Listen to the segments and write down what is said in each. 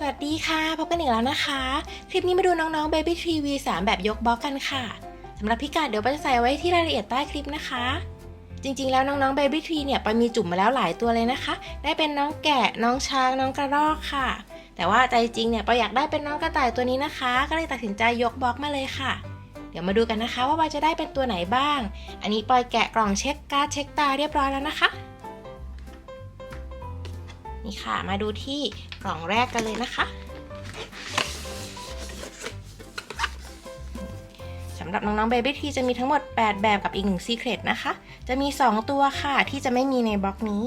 สวัสดีค่ะ พบกันอีกแล้วนะคะ คลิปนี้มาดูน้องๆ Baby Tree V3 แบบยกบล็อกกันค่ะสำหรับพิกัดเดี๋ยวปอยจะใส่ไว้ที่รายละเอียดใต้คลิปนะคะ จริงๆแล้วน้องๆ Baby Tree เนี่ยไปมีจุ่มมาแล้วหลายตัวเลยนะคะ ได้เป็นน้องแกะน้องช้างน้องกระรอกค่ะ แต่ว่าใจจริงเนี่ยปอยอยากได้เป็นน้องกระต่ายตัวนี้นะคะ ก็เลยตัดสินใจยกบล็อกมาเลยค่ะ เดี๋ยวมาดูกันนะคะว่าปอจะได้เป็นตัวไหนบ้าง อันนี้ปอยแกะกล่องเช็คการ์ดเช็คตาเรียบร้อยแล้วนะคะ นี่ค่ะ มาดูที่กล่องแรกกันเลยนะคะสำหรับน้องๆ Baby T จะมีทั้งหมด 8 แบบกับอีก1 Secret นะคะ จะมี 2 ตัวค่ะที่จะไม่มีในบล็อกนี้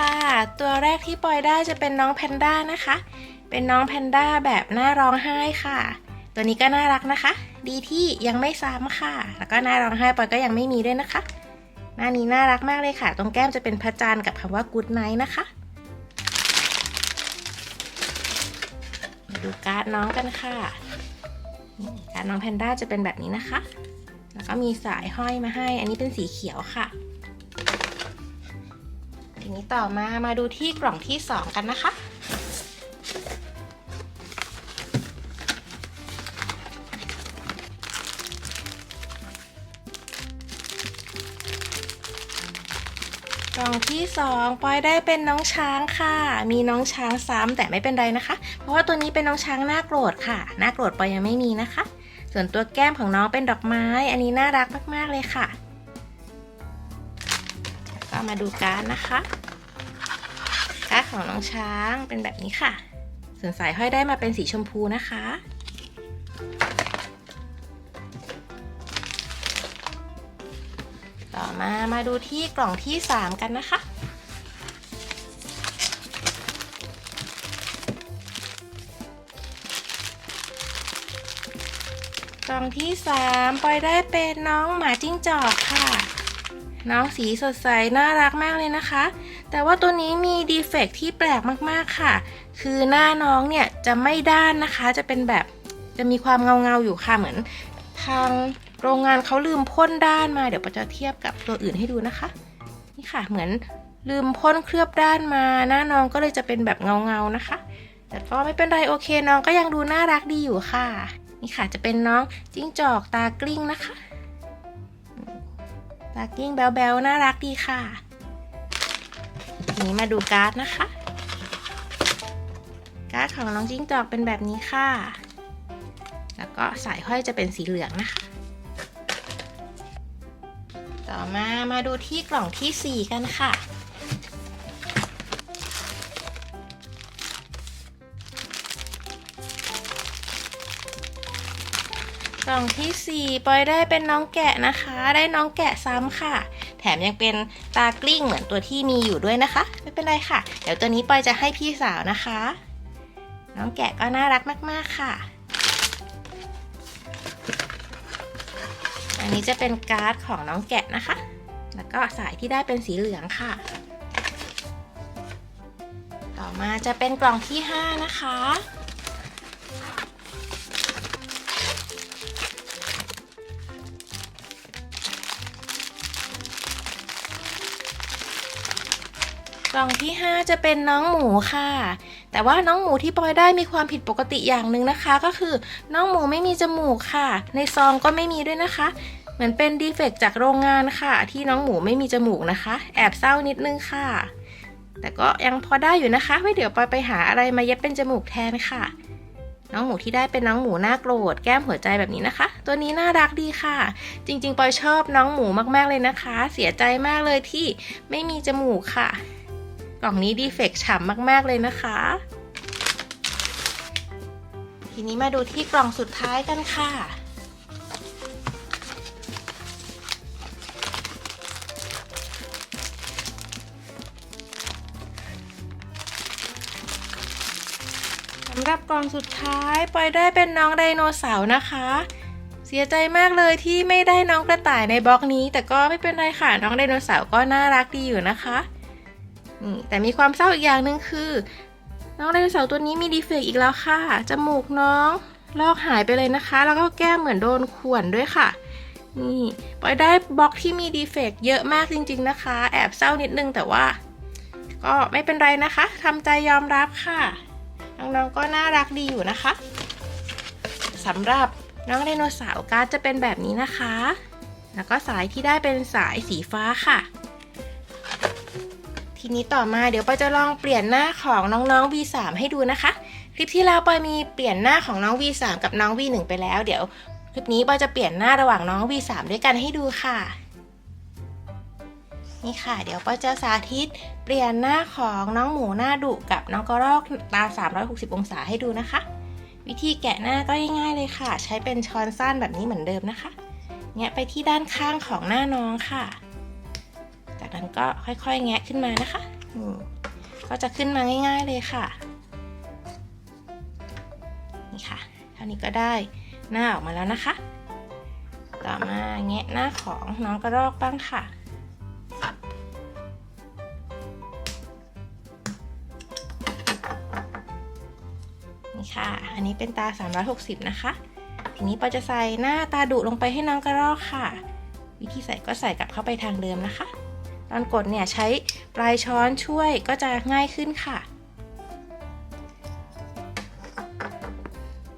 ค่ะ ตัวแรกที่ปอยได้จะเป็นน้องแพนด้านะคะ เป็นน้องแพนด้าแบบน้าร้องไห้ค่ะ ตัวนี้ก็น่ารักนะคะ ดีที่ยังไม่ซ้ำค่ะ แล้วก็น้าร้องไห้ปอยก็ยังไม่มีด้วยนะคะ หน้านี้น่ารักมากเลยค่ะ ตรงแก้มจะเป็นพระจันทร์กับคำว่า good night นะคะมาดูการ์ดน้องกันค่ะ การ์ดน้องแพนด้าจะเป็นแบบนี้นะคะ แล้วก็มีสายห้อยมาให้ อันนี้เป็นสีเขียวค่ะ นี้ต่อมามาดูที่กล่องที่ 2 กันนะคะ กล่องที่2ปอยได้เป็นน้องช้างค่ะ มีน้องช้างซ้ำแต่ไม่เป็นไรนะคะ เพราะว่าตัวนี้เป็นน้องช้างหน้าโกรธค่ะ หน้าโกรธปอยยังไม่มีนะคะ ส่วนตัวแก้มของน้องเป็นดอกไม้ อันนี้น่ารักมากๆเลยค่ะก็มาดูการนะคะ การ์ดของน้องช้างเป็นแบบนี้ค่ะ ส่วนสายห้อยได้มาเป็นสีชมพูนะคะ ต่อมามาดูที่กล่องที่ 3 กันนะคะ กล่องที่3ปอยได้เป็นน้องหมาจิ้งจอกค่ะ น้องสีสดใสน่ารักมากเลยนะคะ แต่ว่าตัวนี้มีดีเฟกต์ที่แปลกมากๆค่ะ คือหน้าน้องเนี่ยจะไม่ด้านนะคะ จะเป็นแบบจะมีความเงาเงาๆอยู่ค่ะเหมือน ทางโรงงานเขาลืมพ่นด้านมา เดี๋ยวปาจะเทียบกับตัวอื่นให้ดูนะคะ นี่ค่ะเหมือนลืมพ่นเคลือบด้านมา หน้าน้องก็เลยจะเป็นแบบเงาเงาๆนะคะ แต่ก็ไม่เป็นไรโอเคน้องก็ยังดูน่ารักดีอยู่ค่ะ นี่ค่ะจะเป็นน้องจิ้งจอกตากลิ้งนะคะ ตากกิ้งแบลวๆน่ารักดีค่ะ นี้มาดูการ์ดนะคะ การ์ดของน้องจิ้งจอกเป็นแบบนี้ค่ะ แล้วก็สายห้อยจะเป็นสีเหลืองนะคะ ต่อมามาดูที่กล่องทีสี่4 กันค่ะ กล่องที่ 4 ปอยได้เป็นน้องแกะนะคะ ได้น้องแกะซ้ำค่ะ แถมยังเป็นตากลิ้งเหมือนตัวที่มีอยู่ด้วยนะคะ ไม่เป็นไรค่ะ เดี๋ยวตัวนี้ปอยจะให้พี่สาวนะคะ น้องแกะก็น่ารักมาก ๆ ค่ะ อันนี้จะเป็นการ์ดของน้องแกะนะคะ แล้วก็สายที่ได้เป็นสีเหลืองค่ะ ต่อมาจะเป็นกล่องที่ 5 นะคะ กล่องที่ 5 จะเป็นน้องหมูค่ะ แต่ว่าน้องหมูที่ปอยได้มีความผิดปกติอย่างหนึ่งนะคะ ก็คือน้องหมูไม่มีจมูกค่ะ ในซองก็ไม่มีด้วยนะคะ เหมือนเป็นดีเฟกต์จากโรงงานค่ะ ที่น้องหมูไม่มีจมูกนะคะ แอบเศร้านิดนึงค่ะ แต่ก็ยังพอได้อยู่นะคะ ไว้เดี๋ยวปอยไปหาอะไรมาเย็บเป็นจมูกแทนค่ะ น้องหมูที่ได้เป็นน้องหมูหน้าโกรธแก้มหัวใจแบบนี้นะคะ ตัวนี้น่ารักดีค่ะ จริง ๆ ปอยชอบน้องหมูมากๆเลยนะคะ เสียใจมากเลยที่ไม่มีจมูกค่ะ กล่องนี้ดีเฟกต์ฉ่ำมาก ๆ เลยนะคะ ทีนี้มาดูที่กล่องสุดท้ายกันค่ะ สำหรับกล่องสุดท้ายปอยได้เป็นน้องไดโนเสาร์นะคะเสียใจมากเลยที่ไม่ได้น้องกระต่ายในบล็อกนี้ แต่ก็ไม่เป็นไรค่ะ น้องไดโนเสาร์ก็น่ารักดีอยู่นะคะ แต่มีความเศร้าอีกอย่างหนึ่งคือ น้องไดโนเสาร์ตัวนี้มีดีเฟกต์อีกแล้วค่ะ จมูกน้องลอกหายไปเลยนะคะ แล้วก็แก้มเหมือนโดนข่วนด้วยค่ะ นี่ปอยได้บล็อกที่มีดีเฟกต์เยอะมากจริง ๆนะคะ แอบเศร้านิดนึงแต่ว่า ก็ไม่เป็นไรนะคะทำใจยอมรับค่ะน้องๆก็น่ารักดีอยู่นะคะสำหรับน้องไดโนเสาร์การ์ดจะเป็นแบบนี้นะคะ แล้วก็สายที่ได้เป็นสายสีฟ้าค่ะ ทีนี้ต่อมาเดี๋ยวปอยจะลองเปลี่ยนหน้าของน้องๆ V3 ให้ดูนะคะ คลิปที่แล้วปอยมีเปลี่ยนหน้าของน้อง V3 กับน้อง V1 ไปแล้ว เดี๋ยวคลิปนี้ปอยจะเปลี่ยนหน้าระหว่างน้อง V3 ด้วยกันให้ดูค่ะ นี่ค่ะ เดี๋ยวปอยจะสาธิตเปลี่ยนหน้าของน้องหมูหน้าดุกับน้องกระรอกตา 360 องศาให้ดูนะคะ วิธีแกะหน้าก็ง่ายๆเลยค่ะ ใช้เป็นช้อนสั้นแบบนี้เหมือนเดิมนะคะแงะไปที่ด้านข้างของหน้าน้องค่ะ จากนั้นก็ค่อยๆ แงะขึ้นมานะคะอืมก็จะขึ้นมาง่าย ๆเลยค่ะ นี่ค่ะ เท่านี้ก็ได้หน้าออกมาแล้วนะคะ ต่อมาแงะหน้าของน้องกระรอกบ้างค่ะนี่ค่ะ อันนี้เป็นตา 360 นะคะ ทีนี้ปอจะใส่หน้าตาดุลงไปให้น้องกระรอกค่ะ วิธีใส่ก็ใส่กลับเข้าไปทางเดิมนะคะ ตอนกดเนี่ยใช้ปลายช้อนช่วยก็จะง่ายขึ้นค่ะ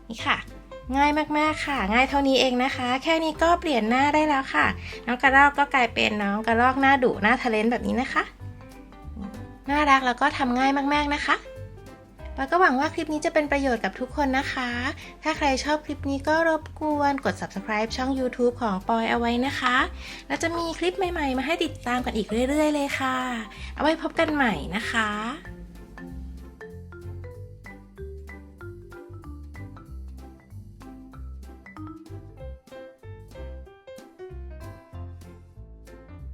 นี่ค่ะ ง่ายมากๆค่ะ ง่ายเท่านี้เองนะคะ แค่นี้ก็เปลี่ยนหน้าได้แล้วค่ะ น้องกระรอกก็กลายเป็นน้องกระรอกหน้าดุหน้าทะเลนแบบนี้นะคะ น่ารักแล้วก็ทำง่ายมากๆนะคะ ปาก็หวังว่าคลิปนี้จะเป็นประโยชน์กับทุกคนนะคะ ถ้าใครชอบคลิปนี้ก็รบกวนกด subscribe ช่อง YouTube ของปอยเอาไว้นะคะ แล้วจะมีคลิปใหม่ๆ มาให้ติดตามกันอีกเรื่อย ๆ เลยค่ะ เอาไว้พบกันใหม่นะคะ